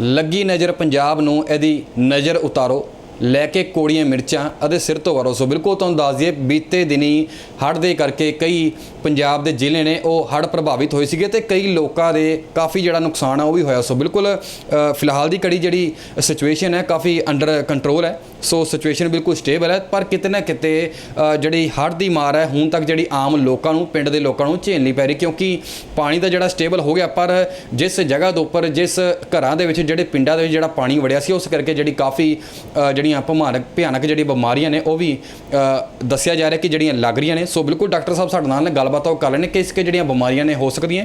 ਲੱਗੀ ਨਜ਼ਰ ਪੰਜਾਬ ਨੂੰ, ਇਹਦੀ ਨਜ਼ਰ ਉਤਾਰੋ। ਲੈ ਕੇ ਕੋੜੀਆਂ ਮਿਰਚਾਂ ਅਤੇ ਸਿਰ ਤੋਂ ਵਾਰੋ। ਸੋ ਬਿਲਕੁਲ ਤੁਹਾਨੂੰ ਦੱਸ ਦਈਏ, ਬੀਤੇ ਦਿਨੀ ਹੜ੍ਹ ਦੇ ਕਰਕੇ ਕਈ ਪੰਜਾਬ ਦੇ ਜ਼ਿਲ੍ਹੇ ਨੇ ਉਹ ਹੜ੍ਹ ਪ੍ਰਭਾਵਿਤ ਹੋਏ ਸੀਗੇ ਤੇ ਕਈ ਲੋਕਾਂ ਦੇ ਕਾਫੀ ਜਿਹੜਾ ਨੁਕਸਾਨ ਆ ਉਹ ਵੀ ਹੋਇਆ। ਸੋ ਬਿਲਕੁਲ ਫਿਲਹਾਲ ਦੀ ਕੜੀ ਜਿਹੜੀ ਸਿਚੁਏਸ਼ਨ ਹੈ, ਕਾਫੀ ਅੰਡਰ ਕੰਟਰੋਲ ਹੈ। ਸੋ ਸਿਚੁਏਸ਼ਨ ਬਿਲਕੁਲ ਸਟੇਬਲ ਹੈ, ਪਰ ਕਿਤੇ ਨਾ ਕਿਤੇ ਜਿਹੜੀ ਹੜ੍ਹ ਦੀ ਮਾਰ ਹੈ, ਹੁਣ ਤੱਕ ਜਿਹੜੀ ਆਮ ਲੋਕਾਂ ਨੂੰ, ਪਿੰਡ ਦੇ ਲੋਕਾਂ ਨੂੰ ਝੇਲਣੀ ਪੈ ਰਹੀ ਕਿਉਂਕਿ ਪਾਣੀ ਦਾ ਜਿਹੜਾ ਸਟੇਬਲ ਹੋ ਗਿਆ, ਪਰ ਜਿਸ ਜਗ੍ਹਾ ਦੇ ਉੱਪਰ, ਜਿਸ ਘਰਾਂ ਦੇ ਵਿੱਚ, ਜਿਹੜੇ ਪਿੰਡਾਂ ਦੇ ਵਿੱਚ ਜਿਹੜਾ ਪਾਣੀ ਵੜਿਆ ਸੀ, ਉਸ ਕਰਕੇ ਜਿਹੜੀ ਕਾਫੀ ਜਿਹੜੀਆਂ ਭਮਾਨਕ, ਭਿਆਨਕ ਜਿਹੜੀ ਬਿਮਾਰੀਆਂ ਨੇ, ਉਹ ਵੀ ਦੱਸਿਆ ਜਾ ਰਿਹਾ ਕਿ ਜਿਹੜੀਆਂ ਲੱਗ ਰਹੀਆਂ ਨੇ। ਸੋ ਬਿਲਕੁਲ ਡਾਕਟਰ ਸਾਹਿਬ ਸਾਡੇ ਨਾਲ ਗੱਲਬਾਤ ਉਹ ਕਰ ਲੈਣੇ, ਕਿਸ ਕੇ ਜਿਹੜੀਆਂ ਬਿਮਾਰੀਆਂ ਨੇ, ਹੋ ਸਕਦੀਆਂ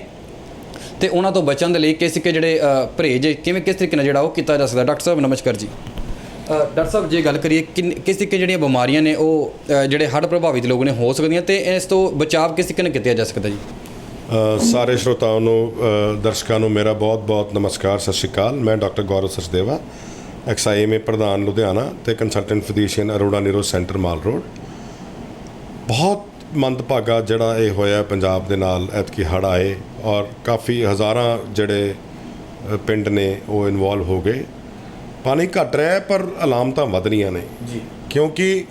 ਤੇ ਉਹਨਾਂ ਤੋਂ ਬਚਣ ਦੇ ਲਈ ਕਿਸ ਕਿ ਜਿਹੜੇ ਪਰਹੇਜ ਕਿਵੇਂ, ਕਿਸ ਤਰੀਕੇ ਨਾਲ ਜਿਹੜਾ ਉਹ ਕੀਤਾ ਜਾ ਸਕਦਾ। ਡਾਕਟਰ ਸਾਹਿਬ, ਨਮਸਕਾਰ ਜੀ। ਡਾਕਟਰ ਸਾਹਿਬ, ਜੇ ਗੱਲ ਕਰੀਏ ਕਿੰਨ- ਕਿਸ ਤਰੀਕੇ ਜਿਹੜੀਆਂ ਬਿਮਾਰੀਆਂ ਨੇ ਉਹ ਜਿਹੜੇ ਹੜ੍ਹ ਪ੍ਰਭਾਵਿਤ ਲੋਕ ਨੇ, ਹੋ ਸਕਦੀਆਂ ਤੇ ਇਸ ਤੋਂ ਬਚਾਅ ਕਿਸ ਤਰੀਕੇ ਨਾਲ ਕੀਤਾ ਜਾ ਸਕਦਾ ਜੀ? ਸਾਰੇ ਸ਼ਰੋਤਾਵਾਂ ਨੂੰ ਦਰਸ਼ਕਾਂ ਨੂੰ ਮੇਰਾ ਬਹੁਤ-ਬਹੁਤ ਨਮਸਕਾਰ, ਸਤਿ ਸ਼੍ਰੀ ਅਕਾਲ। ਮੈਂ ਡਾਕਟਰ ਗੌਰਵ ਸਚਦੇਵਾ ਐਕਸਆਈਐਮਏ ਪ੍ਰਧਾਨ ਲੁਧਿਆਣਾ ਤੇ consultant physician Arora neuro centre mall road. ਬਹੁਤ ਮੰਦਭਾਗਾ ਜਿਹੜਾ ਇਹ ਹੋਇਆ ਪੰਜਾਬ ਦੇ ਨਾਲ, ਐਤਕੀ ਹੜ੍ਹ ਆਏ ਔਰ ਕਾਫੀ ਹਜ਼ਾਰਾਂ ਜਿਹੜੇ ਪਿੰਡ ਨੇ ਉਹ ਇਨਵੋਲਵ ਹੋ ਗਏ। ਪਾਣੀ ਘਟ ਰਿਹਾ ਹੈ ਪਰ ਅਲਾਮਤਾਂ ਵਧ ਰਹੀਆਂ ਨੇ। ਜੀ। ਕਿਉਂਕਿ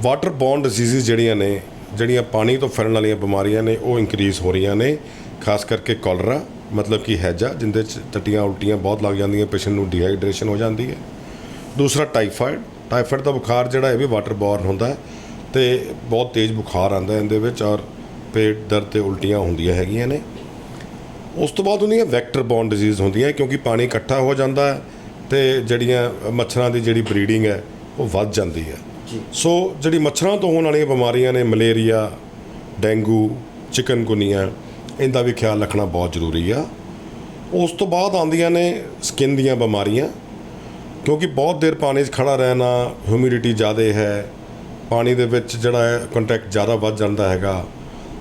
ਵਾਟਰ ਬੌਰਨ ਡਿਜ਼ੀਜ਼ਸ ਜਿਹੜੀਆਂ ਨੇ ਜਿਹੜੀਆਂ ਪਾਣੀ ਤੋਂ ਫੈਲਣ ਵਾਲੀਆਂ ਬਿਮਾਰੀਆਂ ਨੇ ਉਹ ਇਨਕਰੀਜ਼ ਹੋ ਰਹੀਆਂ ਨੇ। ਖਾਸ ਕਰਕੇ ਕੋਲਰਾ ਮਤਲਬ ਕਿ ਹੈਜਾ ਜਿੰਦੇ ਚ ਟੱਟੀਆਂ ਉਲਟੀਆਂ ਬਹੁਤ ਲੱਗ ਜਾਂਦੀਆਂ ਪੇਸ਼ੈਂਟ ਨੂੰ ਡੀਹਾਈਡਰੇਸ਼ਨ ਹੋ ਜਾਂਦੀ ਹੈ। ਦੂਸਰਾ ਟਾਈਫਾਇਡ ਟਾਈਫਾਇਡ ਦਾ ਬੁਖਾਰ ਜਿਹੜਾ ਇਹ ਵੀ ਵਾਟਰ ਬੌਰਨ ਹੁੰਦਾ ਹੈ ਤੇ ਬਹੁਤ ਤੇਜ਼ ਬੁਖਾਰ ਆਉਂਦਾ ਹੈ ਇਹਦੇ ਵਿੱਚ ਔਰ ਪੇਟ ਦਰਦ ਤੇ ਉਲਟੀਆਂ ਹੁੰਦੀਆਂ ਹੈਗੀਆਂ ਨੇ। ਉਸ ਤੋਂ ਬਾਅਦ ਹੁੰਦੀਆਂ ਵੈਕਟਰ ਬੌਰਨ ਡਿਜ਼ੀਜ਼ ਹੁੰਦੀਆਂ ਕਿਉਂਕਿ ਪਾਣੀ ਇਕੱਠਾ ਹੋ ਜਾਂਦਾ ਹੈ। ਤੇ ਜਿਹੜੀਆਂ ਮੱਛਰਾਂ ਦੀ ਜਿਹੜੀ ਬਰੀਡਿੰਗ ਹੈ ਉਹ ਵੱਧ ਜਾਂਦੀ ਹੈ। ਜੀ। ਸੋ ਜਿਹੜੀ ਮੱਛਰਾਂ ਤੋਂ ਹੋਣ ਵਾਲੀਆਂ ਬਿਮਾਰੀਆਂ ਨੇ ਮਲੇਰੀਆ ਡੇਂਗੂ ਚਿਕਨਗੁਨੀਆ ਇਹਦਾ ਵੀ ਖਿਆਲ ਰੱਖਣਾ ਬਹੁਤ ਜ਼ਰੂਰੀ ਆ। ਉਸ ਤੋਂ ਬਾਅਦ ਆਉਂਦੀਆਂ ਨੇ ਸਕਿਨ ਦੀਆਂ ਬਿਮਾਰੀਆਂ ਕਿਉਂਕਿ ਬਹੁਤ ਦੇਰ ਪਾਣੀ 'ਚ ਖੜਾ ਰਹਿਣਾ ਹਿਊਮਿਡਿਟੀ ਜ਼ਿਆਦਾ ਹੈ ਪਾਣੀ ਦੇ ਵਿੱਚ ਜਿਹੜਾ ਹੈ ਕੰਟੈਕਟ ਜ਼ਿਆਦਾ ਵੱਧ ਜਾਂਦਾ ਹੈਗਾ।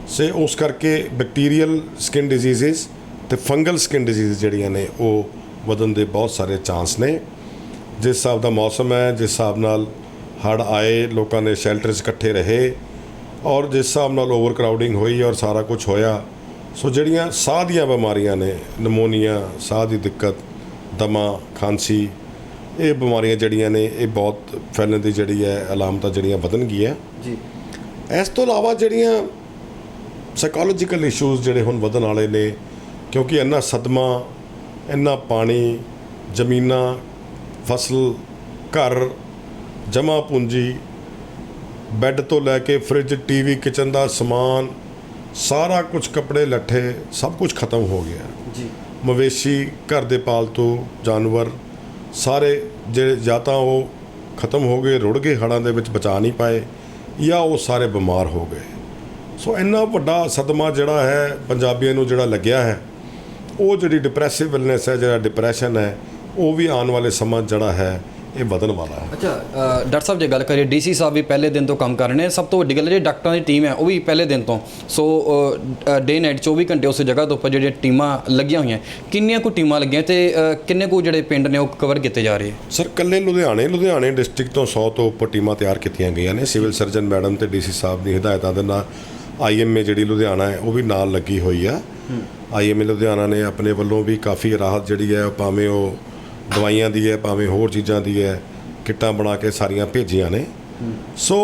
ਸੇ ਉਸ ਕਰਕੇ ਬੈਕਟੀਰੀਅਲ ਸਕਿਨ ਡਿਜ਼ੀਜ਼ਸ ਤੇ ਫੰਗਲ ਸਕਿਨ ਡਿਜ਼ੀਜ਼ ਜਿਹੜੀਆਂ ਨੇ ਉਹ ਵਧਣ ਦੇ ਬਹੁਤ ਸਾਰੇ ਚਾਂਸ ਨੇ। ਜਿਸ ਹਿਸਾਬ ਦਾ ਮੌਸਮ ਹੈ ਜਿਸ ਹਿਸਾਬ ਨਾਲ ਹੜ੍ਹ ਆਏ ਲੋਕਾਂ ਨੇ ਸ਼ੈਲਟਰ 'ਚ ਇਕੱਠੇ ਰਹੇ ਔਰ ਜਿਸ ਹਿਸਾਬ ਨਾਲ ਓਵਰ ਕਰਾਊਡਿੰਗ ਹੋਈ ਔਰ ਸਾਰਾ ਕੁਝ ਹੋਇਆ ਸੋ ਜਿਹੜੀਆਂ ਸਾਹ ਦੀਆਂ ਬਿਮਾਰੀਆਂ ਨੇ ਨਮੋਨੀਆ ਸਾਹ ਦੀ ਦਿੱਕਤ ਦਮਾ ਖਾਂਸੀ ਇਹ ਬਿਮਾਰੀਆਂ ਜਿਹੜੀਆਂ ਨੇ ਇਹ ਬਹੁਤ ਫੈਲਣ ਦੀ ਜਿਹੜੀ ਹੈ ਅਲਾਮਤਾਂ ਜਿਹੜੀਆਂ ਵਧਣ ਗਈਆਂ। ਜੀ। ਇਸ ਤੋਂ ਇਲਾਵਾ ਜਿਹੜੀਆਂ ਸਾਈਕੋਲੋਜੀਕਲ ਇਸ਼ੂਜ਼ ਜਿਹੜੇ ਹੁਣ ਵਧਣ ਵਾਲੇ ਨੇ ਕਿਉਂਕਿ ਇੰਨਾ ਸਦਮਾ ਇੰਨਾ ਪਾਣੀ ਜ਼ਮੀਨਾਂ ਫਸਲ ਘਰ ਜਮਾ ਪੂੰਜੀ ਬੈੱਡ ਤੋਂ ਲੈ ਕੇ ਫ੍ਰਿਜ ਟੀਵੀ ਕਿਚਨ ਦਾ ਸਮਾਨ ਸਾਰਾ ਕੁਝ ਕੱਪੜੇ ਲੱਠੇ ਸਭ ਕੁਝ ਖਤਮ ਹੋ ਗਿਆ। ਜੀ। ਮਵੇਸ਼ੀ ਘਰ ਦੇ ਪਾਲਤੂ ਜਾਨਵਰ ਸਾਰੇ ਜਿਹੜੇ ਜਾਂ ਤਾਂ ਉਹ ਖਤਮ ਹੋ ਗਏ ਰੁੜ ਗਏ ਹੜ੍ਹਾਂ ਦੇ ਵਿੱਚ ਬਚਾ ਨਹੀਂ ਪਾਏ ਜਾਂ ਉਹ ਸਾਰੇ ਬਿਮਾਰ ਹੋ ਗਏ। ਸੋ ਇੰਨਾ ਵੱਡਾ ਸਦਮਾ ਜਿਹੜਾ ਹੈ ਪੰਜਾਬੀਆਂ ਨੂੰ ਜਿਹੜਾ ਲੱਗਿਆ ਹੈ ਉਹ ਜਿਹੜੀ ਡਿਪਰੈਸਿਵ ਇਲਨੈਸ ਹੈ ਜਿਹੜਾ ਡਿਪਰੈਸ਼ਨ ਹੈ ਉਹ ਵੀ ਆਉਣ ਵਾਲੇ ਸਮਾਂ ਜਿਹੜਾ ਹੈ ਇਹ ਵਧਣ ਵਾਲਾ ਹੈ। ਅੱਛਾ ਡਾਕਟਰ ਸਾਹਿਬ ਜੇ ਗੱਲ ਕਰੀਏ ਡੀਸੀ ਸਾਹਿਬ ਵੀ ਪਹਿਲੇ ਦਿਨ ਤੋਂ ਕੰਮ ਕਰ ਰਹੇ ਨੇ। ਸਭ ਤੋਂ ਵੱਡੀ ਗੱਲ ਜਿਹੜੀ ਡਾਕਟਰਾਂ ਦੀ ਟੀਮ ਹੈ ਉਹ ਵੀ ਪਹਿਲੇ ਦਿਨ ਤੋਂ। ਸੋ ਡੇ ਨਾਈਟ 24 ਘੰਟੇ ਉਸ ਜਗ੍ਹਾ ਦੇ ਉੱਪਰ ਜਿਹੜੀਆਂ ਟੀਮਾਂ ਲੱਗੀਆਂ ਹੋਈਆਂ ਕਿੰਨੀਆਂ ਕੁ ਟੀਮਾਂ ਲੱਗੀਆਂ ਤੇ ਕਿੰਨੇ ਕੁ ਜਿਹੜੇ ਪਿੰਡ ਨੇ ਉਹ ਕਵਰ ਕੀਤੇ ਜਾ ਰਹੇ ਸਰ ਕੱਲੇ ਲੁਧਿਆਣੇ ਲੁਧਿਆਣੇ ਡਿਸਟ੍ਰਿਕਟ ਤੋਂ 100 ਤੋਂ ਉੱਪਰ ਟੀਮਾਂ ਤਿਆਰ ਕੀਤੀਆਂ ਗਈਆਂ ਨੇ। ਸਿਵਲ ਸਰਜਨ ਮੈਡਮ ਤੇ ਡੀਸੀ ਸਾਹਿਬ ਦੀ ਹਦਾਇਤਾਂ ਦੇ ਨਾਲ ਆਈਐਮਏ ਜਿਹੜੀ ਲੁਧਿਆਣਾ ਹੈ ਉਹ ਵੀ ਨਾਲ ਲੱਗੀ ਹੋਈ ਆ। ਆਈਐਮਏ ਲੁਧਿਆਣਾ ਨੇ ਆਪਣੇ ਵੱਲੋਂ ਵੀ ਕਾਫੀ ਰਾਹਤ ਜਿਹੜੀ ਹੈ, ਉਹ ਭਾਵੇਂ ਉਹ ਦਵਾਈਆਂ ਦੀ ਹੈ, ਭਾਵੇਂ ਹੋਰ ਚੀਜ਼ਾਂ ਦੀ ਹੈ, ਕਿੱਟਾਂ ਬਣਾ ਕੇ ਸਾਰੀਆਂ ਭੇਜੀਆਂ ਨੇ। ਸੋ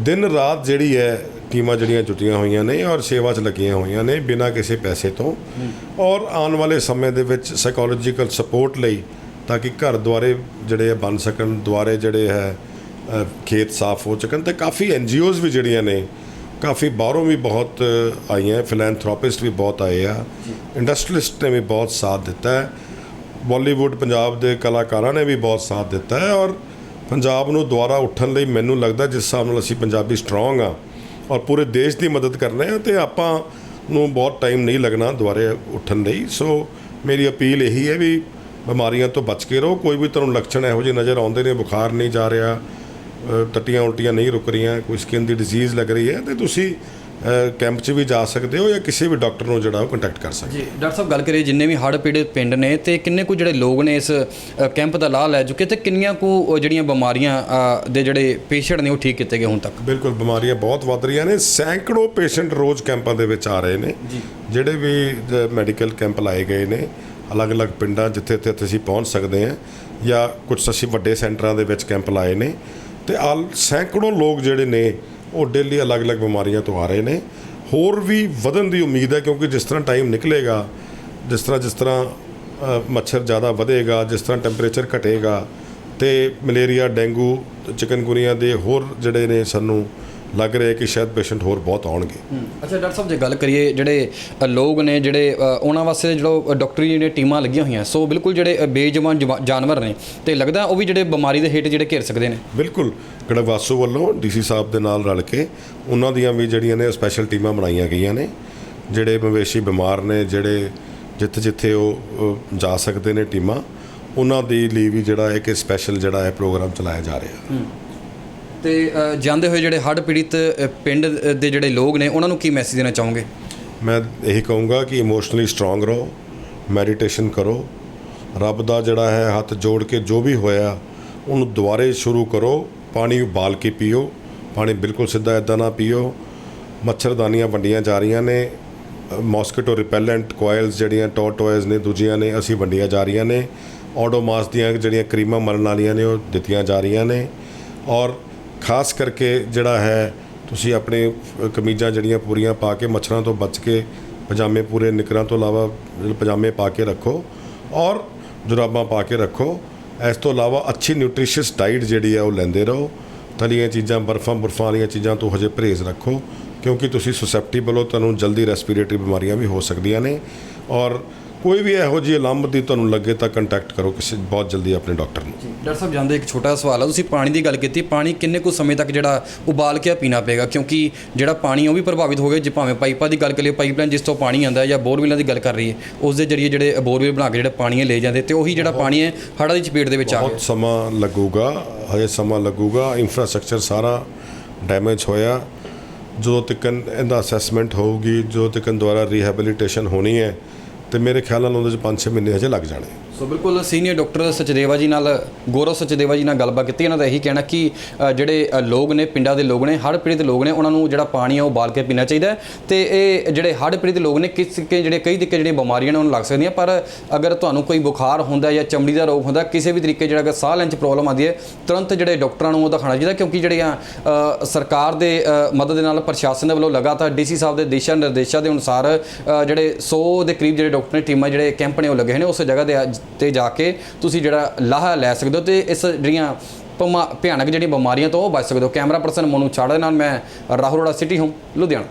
ਦਿਨ ਰਾਤ ਜਿਹੜੀ ਹੈ, ਟੀਮਾਂ ਜਿਹੜੀਆਂ ਜੁਟੀਆਂ ਹੋਈਆਂ ਨੇ ਔਰ ਸੇਵਾ 'ਚ ਲੱਗੀਆਂ ਹੋਈਆਂ ਨੇ ਬਿਨਾਂ ਕਿਸੇ ਪੈਸੇ ਤੋਂ। ਔਰ ਆਉਣ ਵਾਲੇ ਸਮੇਂ ਦੇ ਵਿੱਚ ਸਾਈਕੋਲੋਜੀਕਲ ਸਪੋਰਟ ਲਈ ਤਾਂ ਕਿ ਘਰ ਦੁਆਰੇ ਜਿਹੜੇ ਬਣ ਸਕਣ, ਦੁਆਰੇ ਜਿਹੜੇ ਹੈ ਖੇਤ ਸਾਫ਼ ਹੋ ਸਕਣ ਤੇ ਕਾਫੀ ਐਨਜੀਓਜ਼ ਵੀ ਜਿਹੜੀਆਂ ਨੇ ਕਾਫੀ ਬਾਹਰੋਂ ਵੀ ਬਹੁਤ ਆਈਆਂ ਫਿਲੈਂਥਰੋਪਿਸਟ ਵੀ ਬਹੁਤ ਆਏ ਆ। ਇੰਡਸਟਰੀਲਿਸਟ ਨੇ ਵੀ ਬਹੁਤ ਸਾਥ ਦਿੱਤਾ ਹੈ। ਬਾਲੀਵੁੱਡ ਪੰਜਾਬ ਦੇ ਕਲਾਕਾਰਾਂ ਨੇ ਵੀ ਬਹੁਤ ਸਾਥ ਦਿੱਤਾ ਹੈ ਔਰ ਪੰਜਾਬ ਨੂੰ ਦੁਆਰਾ ਉੱਠਣ ਲਈ ਮੈਨੂੰ ਲੱਗਦਾ ਜਿਸ ਹਿਸਾਬ ਨਾਲ ਅਸੀਂ ਪੰਜਾਬੀ ਸਟਰੋਂਗ ਆ ਔਰ ਪੂਰੇ ਦੇਸ਼ ਦੀ ਮਦਦ ਕਰਨੇ ਆ ਤੇ ਆਪਾਂ ਨੂੰ ਬਹੁਤ ਟਾਈਮ ਨਹੀਂ ਲੱਗਣਾ ਦੁਆਰੇ ਉੱਠਣ ਲਈ। ਸੋ ਮੇਰੀ ਅਪੀਲ ਇਹੀ ਹੈ ਵੀ ਬਿਮਾਰੀਆਂ ਤੋਂ ਬਚ ਕੇ ਰਹੋ। ਕੋਈ ਵੀ ਤੁਹਾਨੂੰ ਲੱਛਣ ਇਹੋ ਜਿਹੇ ਨਜ਼ਰ ਆਉਂਦੇ ਨੇ ਬੁਖਾਰ ਨਹੀਂ ਜਾ ਰਿਹਾ ਟੱਟੀਆਂ ਉਲਟੀਆਂ ਨਹੀਂ ਰੁਕ ਰਹੀਆਂ ਕੋਈ ਸਕਿਨ ਦੀ ਡਿਜ਼ੀਜ਼ ਲੱਗ ਰਹੀ ਹੈ ਤੇ ਤੁਸੀਂ ਕੈਂਪ 'ਚ ਵੀ ਜਾ ਸਕਦੇ ਹੋ ਜਾਂ ਕਿਸੇ ਵੀ ਡਾਕਟਰ ਨੂੰ ਜਿਹੜਾ ਉਹ ਕੰਟੈਕਟ ਕਰ ਸਕਦੇ। ਜੀ ਡਾਕਟਰ ਸਾਹਿਬ ਗੱਲ ਕਰੀਏ ਜਿੰਨੇ ਵੀ ਹੜ੍ਹ ਪੀੜਿਤ ਪਿੰਡ ਨੇ ਤੇ ਕਿੰਨੇ ਕੁ ਜਿਹੜੇ ਲੋਕ ਨੇ ਇਸ ਕੈਂਪ ਦਾ ਲਾਭ ਲੈ ਚੁੱਕੇ ਤੇ ਕਿੰਨੀਆਂ ਕੁ ਜਿਹੜੀਆਂ ਬਿਮਾਰੀਆਂ ਦੇ ਜਿਹੜੇ ਪੇਸ਼ੈਂਟ ਨੇ ਉਹ ਠੀਕ ਕੀਤੇ ਗਏ ਹੁਣ ਤੱਕ? ਬਿਲਕੁਲ ਬਿਮਾਰੀਆਂ ਬਹੁਤ ਵੱਧ ਰਹੀਆਂ ਨੇ। ਸੈਂਕੜੋ ਪੇਸ਼ੈਂਟ ਰੋਜ਼ ਕੈਂਪਾਂ ਦੇ ਵਿੱਚ ਆ ਰਹੇ ਨੇ। ਜਿਹੜੇ ਵੀ ਮੈਡੀਕਲ ਕੈਂਪ ਲਾਏ ਗਏ ਨੇ ਅਲੱਗ-ਅਲੱਗ ਪਿੰਡਾਂ ਜਿੱਥੇ ਜਿੱਥੇ ਅਸੀਂ ਪਹੁੰਚ ਸਕਦੇ ਹਾਂ ਜਾਂ ਕੁਝ ਅਸੀਂ ਵੱਡੇ ਸੈਂਟਰਾਂ ਦੇ ਵਿੱਚ ਕੈਂਪ ਲਾਏ ਨੇ ਤੇ ਆਲ ਸੈਂਕੜੋਂ ਲੋਕ ਜਿਹੜੇ ਨੇ, ਉਹ ਡੇਲੀ ਅਲੱਗ-ਅਲੱਗ ਬਿਮਾਰੀਆਂ ਤੋਂ ਆ ਰਹੇ ਨੇ। ਹੋਰ ਵੀ ਵਧਣ ਦੀ ਉਮੀਦ ਹੈ, ਕਿਉਂਕਿ ਜਿਸ ਤਰ੍ਹਾਂ ਟਾਈਮ ਨਿਕਲੇਗਾ, ਜਿਸ ਤਰ੍ਹਾਂ ਜਿਸ ਤਰ੍ਹਾਂ ਮੱਛਰ ਜ਼ਿਆਦਾ ਵਧੇਗਾ, ਜਿਸ ਤਰ੍ਹਾਂ ਟੈਂਪਰੇਚਰ ਘਟੇਗਾ, ਤੇ ਮਲੇਰੀਆ ਡੇਂਗੂ, ਚਿਕਨਗੁਨੀਆ ਦੇ ਹੋਰ ਜਿਹੜੇ ਨੇ ਸਾਨੂੰ ਲੱਗ ਰਿਹਾ ਕਿ ਸ਼ਾਇਦ ਪੇਸ਼ੈਂਟ ਹੋਰ ਬਹੁਤ ਆਉਣਗੇ। ਅੱਛਾ ਡਾਕਟਰ ਸਾਹਿਬ ਜੇ ਗੱਲ ਕਰੀਏ ਜਿਹੜੇ ਅ, ਲੋਕ ਨੇ ਜਿਹੜੇ ਅ, ਉਹਨਾਂ ਵਾਸਤੇ ਜਿਹੜੋ ਡਾਕਟਰੀ ਜਿਹੜੀਆਂ ਟੀਮਾਂ ਲੱਗੀਆਂ ਹੋਈਆਂ ਸੋ ਬਿਲਕੁਲ ਜਿਹੜੇ ਅ, ਬੇਜਵਾਨ ਜਵਾ- ਜਾਨਵਰ ਨੇ ਤੇ ਲੱਗਦਾ ਉਹ ਵੀ ਜਿਹੜੇ ਬਿਮਾਰੀ ਦੇ ਹੇਠ ਜਿਹੜੇ ਘਿਰ ਸਕਦੇ ਨੇ? ਬਿਲਕੁਲ ਗੜਵਾਸੂ ਵੱਲੋਂ ਡੀਸੀ ਸਾਹਿਬ ਦੇ ਨਾਲ ਰਲ ਕੇ ਉਹਨਾਂ ਦੀਆਂ ਵੀ ਜਿਹੜੀਆਂ ਨੇ ਸਪੈਸ਼ਲ ਟੀਮਾਂ ਬਣਾਈਆਂ ਗਈਆਂ ਨੇ ਜਿਹੜੇ ਮਵੇਸ਼ੀ ਬਿਮਾਰ ਨੇ ਜਿਹੜੇ ਜਿੱਥੇ ਜਿੱਥੇ ਉਹ ਅ, ਜਾ ਸਕਦੇ ਨੇ ਟੀਮਾਂ ਉਹਨਾਂ ਦੇ ਲਈ ਵੀ ਜਿਹੜਾ ਇੱਕ ਸਪੈਸ਼ਲ ਜਿਹੜਾ ਹੈ ਪ੍ਰੋਗਰਾਮ ਚਲਾਇਆ ਜਾ ਰਿਹਾ। ਤੇ ਅ, ਜਾਂਦੇ ਹੋਏ ਜਿਹੜੇ ਹੜ੍ਹ ਪੀੜਿਤ ਅ, ਪਿੰਡ ਦੇ ਜਿਹੜੇ ਲੋਕ ਨੇ ਉਹਨਾਂ ਨੂੰ ਕੀ ਮੈਸੇਜ ਦੇਣਾ ਚਾਹੋਗੇ? ਮੈਂ ਇਹੀ ਕਹੂੰਗਾ ਕਿ ਇਮੋਸ਼ਨਲੀ ਸਟਰੋਂਗ ਰਹੋ ਮੈਡੀਟੇਸ਼ਨ ਕਰੋ। ਰੱਬ ਦਾ ਜਿਹੜਾ ਹੈ ਹੱਥ ਜੋੜ ਕੇ ਜੋ ਵੀ ਹੋਇਆ ਉਹਨੂੰ ਦੁਬਾਰੇ ਸ਼ੁਰੂ ਕਰੋ। ਪਾਣੀ ਉਬਾਲ ਕੇ ਪੀਓ ਪਾਣੀ ਬਿਲਕੁਲ ਸਿੱਧਾ ਇਦਾਂ ਨਾ ਪੀਓ। ਮੱਛਰਦਾਨੀਆਂ ਵੰਡੀਆਂ ਜਾ ਰਹੀਆਂ ਨੇ ਮੌਸਕੀਟੋ ਰਿਪੈਲੈਂਟ ਕੋਇਲਸ ਜਿਹੜੀਆਂ ਟੋਟੋਇਜ਼ ਨੇ ਦੂਜੀਆਂ ਨੇ ਅਸੀਂ ਵੰਡੀਆਂ ਜਾ ਰਹੀਆਂ ਨੇ। ਆਡੋਮਾਸ ਦੀਆਂ ਜਿਹੜੀਆਂ ਕਰੀਮਾਂ ਮਲਣ ਵਾਲੀਆਂ ਨੇ ਉਹ ਦਿੱਤੀਆਂ ਜਾ ਰਹੀਆਂ ਨੇ। ਔਰ ਖਾਸ ਕਰਕੇ ਜਿਹੜਾ ਹੈ, ਤੁਸੀਂ ਆਪਣੇ ਕਮੀਜ਼ਾਂ ਜਿਹੜੀਆਂ ਪੂਰੀਆਂ ਪਾ ਕੇ ਮੱਛਰਾਂ ਤੋਂ ਬਚ ਕੇ ਪਜਾਮੇ ਪੂਰੇ ਨਿਕਰਾਂ ਤੋਂ ਇਲਾਵਾ ਪਜਾਮੇ ਪਾ ਕੇ ਰੱਖੋ ਔਰ ਜੁਰਾਬਾਂ ਪਾ ਕੇ ਰੱਖੋ। ਇਸ ਤੋਂ ਇਲਾਵਾ ਅੱਛੀ ਨਿਊਟ੍ਰੀਸ਼ੀਅਸ ਡਾਈਟ ਜਿਹੜੀ ਹੈ ਉਹ ਲੈਂਦੇ ਰਹੋ। ਤਲੀਆਂ ਚੀਜ਼ਾਂ, ਬਰਫਾਂ ਬਰਫਾਂ ਵਾਲੀਆਂ ਚੀਜ਼ਾਂ ਤੋਂ ਹਜੇ ਪਰਹੇਜ਼ ਰੱਖੋ ਕਿਉਂਕਿ ਤੁਸੀਂ susceptible ਹੋ, ਤੁਹਾਨੂੰ ਜਲਦੀ ਰੈਸਪੀਰੇਟਰੀ ਬਿਮਾਰੀਆਂ ਵੀ ਹੋ ਸਕਦੀਆਂ ਨੇ ਔਰ ਕੋਈ ਵੀ ਇਹੋ ਜਿਹੀ ਅਲੰਮਤ ਤੁਹਾਨੂੰ ਲੱਗੇ ਤਾਂ ਕੰਟੈਕਟ ਕਰੋ ਕਿਸੇ ਬਹੁਤ ਜਲਦੀ ਆਪਣੇ ਡਾਕਟਰ ਨੂੰ। ਡਾਕਟਰ ਸਾਹਿਬ ਜਾਂਦੇ ਇੱਕ ਛੋਟਾ ਸਵਾਲ ਆ। ਤੁਸੀਂ ਪਾਣੀ ਦੀ ਗੱਲ ਕੀਤੀ ਪਾਣੀ ਕਿੰਨੇ ਕੁ ਸਮੇਂ ਤੱਕ ਜਿਹੜਾ ਉਬਾਲ ਕੇ ਪੀਣਾ ਪਏਗਾ? ਕਿਉਂਕਿ ਜਿਹੜਾ ਪਾਣੀ ਉਹ ਵੀ ਪ੍ਰਭਾਵਿਤ ਹੋ ਗਿਆ। ਜੇ ਭਾਵੇਂ ਪਾਈਪਾਂ ਦੀ ਗੱਲ ਕਰੀਏ ਪਾਈਪਲਾਈਨ ਜਿਸ ਤੋਂ ਪਾਣੀ ਆਉਂਦਾ ਹੈ ਜਾਂ ਬੋਰਵੈਲਾਂ ਦੀ ਗੱਲ ਕਰ ਰਹੀ ਹੈ ਉਸ ਦੇ ਜਰੀਏ ਜਿਹੜੇ ਬੋਰਵੈਲ ਬਣਾ ਕੇ ਜਿਹੜੇ ਪਾਣੀ ਲੈ ਜਾਂਦੇ ਤੇ ਉਹੀ ਜਿਹੜਾ ਪਾਣੀ ਹੈ ਹੜ੍ਹਾਂ ਦੀ ਚਪੇਟ ਦੇ ਵਿੱਚ ਆ ਗਿਆ। ਬਹੁਤ ਸਮਾਂ ਲੱਗੂਗਾ ਹਜੇ ਸਮਾਂ ਲੱਗੂਗਾ। ਇਨਫਰਾਸਟ੍ਰਕਚਰ ਸਾਰਾ ਡੈਮੇਜ ਹੋਇਆ। ਜਦੋਂ ਤੱਕ ਇਹਦਾ ਅਸੈਸਮੈਂਟ ਹੋਊਗੀ ਜਦੋਂ ਤੱਕ ਦੁਆਰਾ ਰੀਹੈਬਿਲਿਟੇਸ਼ਨ ਹੋਣੀ ਹੈ ਤੇ ਮੇਰੇ ਖਿਆਲ ਨਾਲ ਉਹਦੇ ਚ 5-6 ਮਹੀਨੇ ਹਜੇ ਲੱਗ ਜਾਣੇ ਸੋ ਬਿਲਕੁਲ ਸੀਨੀਅਰ ਡਾਕਟਰ ਸਚਦੇਵਾ ਜੀ ਨਾਲ ਗੌਰਵ ਸਚਦੇਵਾ ਜੀ ਨਾਲ ਗੱਲਬਾਤ ਕੀਤੀ ਇਹਨਾਂ ਦਾ ਇਹੀ ਕਹਿਣਾ ਕਿ ਅ, ਜਿਹੜੇ ਅ, ਲੋਕ ਨੇ ਪਿੰਡਾਂ ਦੇ ਲੋਕ ਨੇ ਹੜ੍ਹ ਪੀੜਿਤ ਲੋਕ ਨੇ ਉਹਨਾਂ ਨੂੰ ਜਿਹੜਾ ਪਾਣੀ ਆ ਉਹ ਬਾਲ ਕੇ ਪੀਣਾ ਚਾਹੀਦਾ ਹੈ ਤੇ ਇਹ ਜਿਹੜੇ ਹੜ੍ਹ ਪੀੜਿਤ ਲੋਕ ਨੇ ਕਿਸ ਕਿ ਜਿਹੜੇ ਕਈ ਤਰੀਕੇ ਜਿਹੜੀਆਂ ਬਿਮਾਰੀਆਂ ਨੇ ਉਹਨਾਂ ਨੂੰ ਲੱਗ ਸਕਦੀਆਂ ਪਰ ਅਗਰ ਤੁਹਾਨੂੰ ਕੋਈ ਬੁਖਾਰ ਹੁੰਦਾ ਜਾਂ ਚਮੜੀ ਦਾ ਰੋਗ ਹੁੰਦਾ ਕਿਸੇ ਵੀ ਤਰੀਕੇ ਜਿਹੜਾ ਅਗਰ ਸਾਹ ਲੈਣ 'ਚ ਪ੍ਰੋਬਲਮ ਆਉਂਦੀ ਹੈ ਤੁਰੰਤ ਜਿਹੜੇ ਡਾਕਟਰਾਂ ਨੂੰ ਉਹ ਦਿਖਾਉਣਾ ਚਾਹੀਦਾ ਕਿਉਂਕਿ ਜਿਹੜੀਆਂ ਅ, ਸਰਕਾਰ ਦੇ ਅ, ਮਦਦ ਦੇ ਨਾਲ ਪ੍ਰਸ਼ਾਸਨ ਦੇ ਵੱਲੋਂ ਲਗਾਤਾਰ ਡੀਸੀ ਸਾਹਿਬ ਦੇ ਦਿਸ਼ਾ ਨਿਰਦੇਸ਼ਾਂ ਦੇ ਅਨੁਸਾਰ ਅ, ਜਿਹੜੇ 100 ਦੇ ਕਰੀਬ ਜਿਹੜੇ ਡਾਕਟਰ ਨੇ ਟੀਮਾਂ ਜਿਹੜੇ ਕੈਂਪ ਨੇ ਉਹ ਲੱਗੇ ਹੋਏ ਨੇ ਉਸ ਜਗ੍ਹਾ ਦੇ ਅੱਜ- ਤੇ ਜਾ ਕੇ ਤੁਸੀਂ ਜਿਹੜਾ ਲਾਹਾ ਲੈ ਸਕਦੇ ਹੋ ਤੇ ਇਸ ਜਿਹੜੀਆਂ ਭਮਾ- ਭਿਆਨਕ ਜਿਹੜੀਆਂ ਬਿਮਾਰੀਆਂ ਤੋਂ ਉਹ ਬਚ ਸਕਦੇ ਹੋ। ਕੈਮਰਾ ਪਰਸਨ ਮੋਨੂ ਛਾੜਾ ਦੇ ਨਾਲ ਮੈਂ ਰਾਹੁਲ ਰੋੜਾ ਸਿਟੀ ਹੋਮ ਲੁਧਿਆਣਾ।